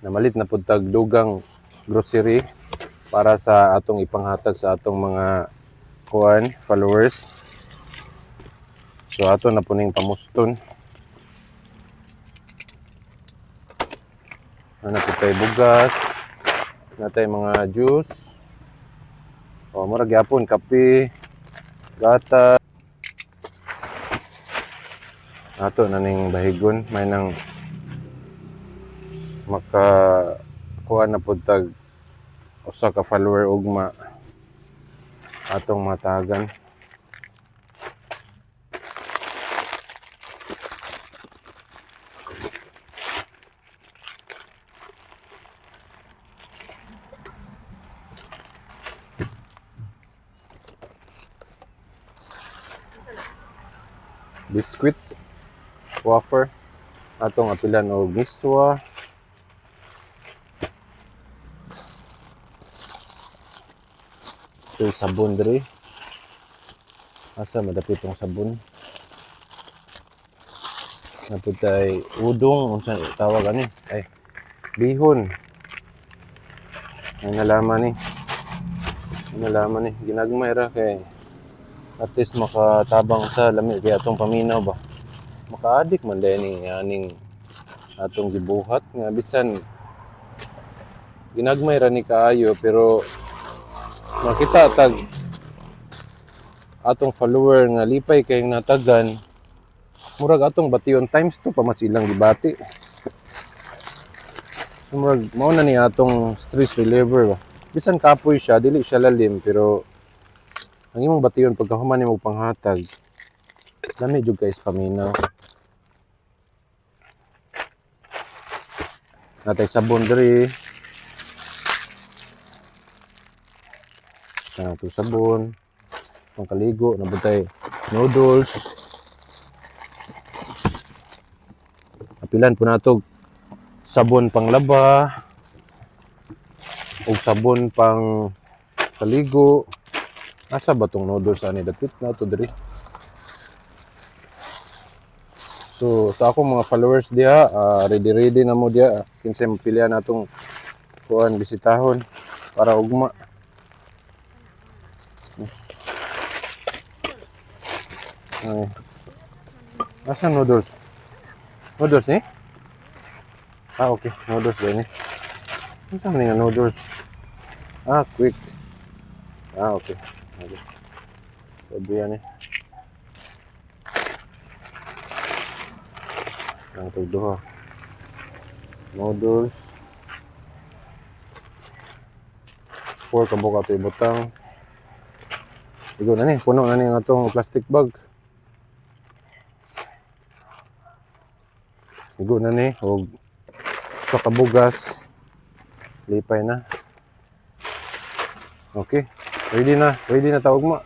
namalit na pud tag dugang grocery para sa atong ipanghatag sa atong mga kuan followers. So ato na puning pamuston. Ano po tayo bugas, natay mga juice. O mura gyapon kape, gata. Ato na ning bahigon may nang maka kuha na pud tag usa ka follower ugma atong matagan. Biscuit, wafer, atong apilan og miswa, Ito yung sabon diri. Asa madapit tong sabon. Naputay udong unsa tawag ani? Ay bihon. Ay nalaman ni. Ay nalaman ni ginagmay ra kay at least makatabang sa lami kay atong paminaw ba. Makaadik man dahil ni aning atong gibuhat nga bisan ginagmay ra ni kaayo pero makita tag atong follower nga lipay kay natagan. Murag atong bation times 2 pa mas ilang gibati. Murag mao na ni atong stress reliever. Ba bisan kapoy siya dili siya lalim pero ang imong bation pagkahuman nimo panghatag lami jud guys paminaw natay sabon diri na ito sabon, pangkaligo, nabutay noodles. Apilan po nato sabon pang laba, ug sabon pang kaligo. Asa ba tong noodles ani dapit na to diri? So sa akong mga followers diha, ah, ready ready na mo diha kinsay mapilian natong kuan bisitahon para ugma. Ay. Asa noodles? Noodles ni? Ah, okay. Noodles din ni. Ano tama nga noodles? Ah, quick. Ah, okay. Okay. Sabi yan eh. Ang tugduha. Noodles. Four kabuka ito ibutang. Igo na ni, puno na ni ang atong plastic bag. Igo na ni, og sa kabugas. Lipay na. Okay, ready na, ready na tawag mo.